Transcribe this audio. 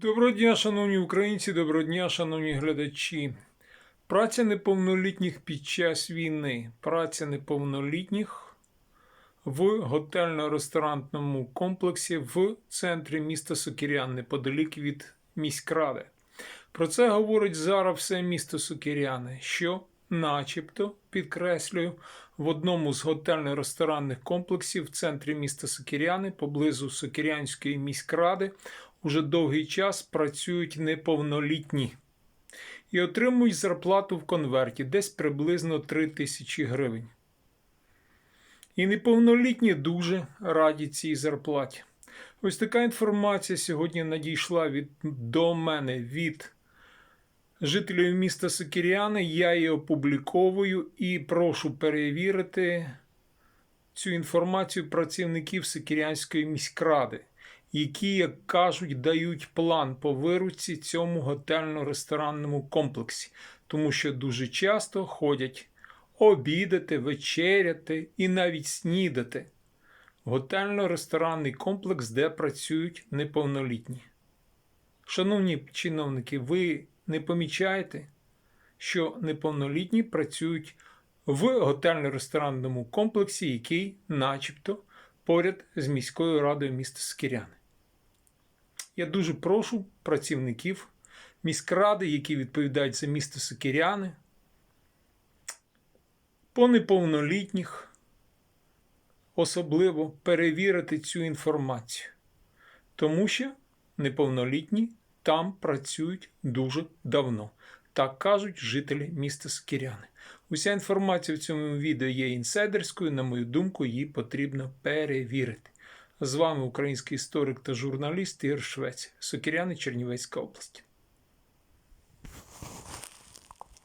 Доброго дня, шановні українці, доброго дня, шановні глядачі. Праця неповнолітніх під час війни, праця неповнолітніх в готельно-ресторанному комплексі в центрі міста Сокірян, неподалік від міськради. Про це говорить зараз все місто Сокіряни, що, начебто, підкреслюю, в одному з готельно-ресторанних комплексів в центрі міста Сокіряни, поблизу Сокірянської міськради, уже довгий час працюють неповнолітні і отримують зарплату в конверті десь приблизно 3 тисячі гривень. І неповнолітні дуже раді цій зарплаті. Ось така інформація сьогодні надійшла від, до мене від жителів міста Сокіряни. Я її опубліковую і прошу перевірити цю інформацію працівників Сокірянської міськради, які, як кажуть, дають план по виручці цьому готельно-ресторанному комплексі, тому що дуже часто ходять обідати, вечеряти і навіть снідати. Готельно-ресторанний комплекс, де працюють неповнолітні. Шановні чиновники, ви не помічаєте, що неповнолітні працюють в готельно-ресторанному комплексі, який, начебто, поряд з міською радою міста Скіряни. Я дуже прошу працівників міськради, які відповідають за місто Сокіряни, по неповнолітніх особливо перевірити цю інформацію, тому що неповнолітні там працюють дуже давно. Так кажуть жителі міста Скіряни. Уся інформація в цьому відео є інсайдерською. На мою думку, її потрібно перевірити. З вами український історик та журналіст Ігор Швець, Сокіряни, Чернівецька область.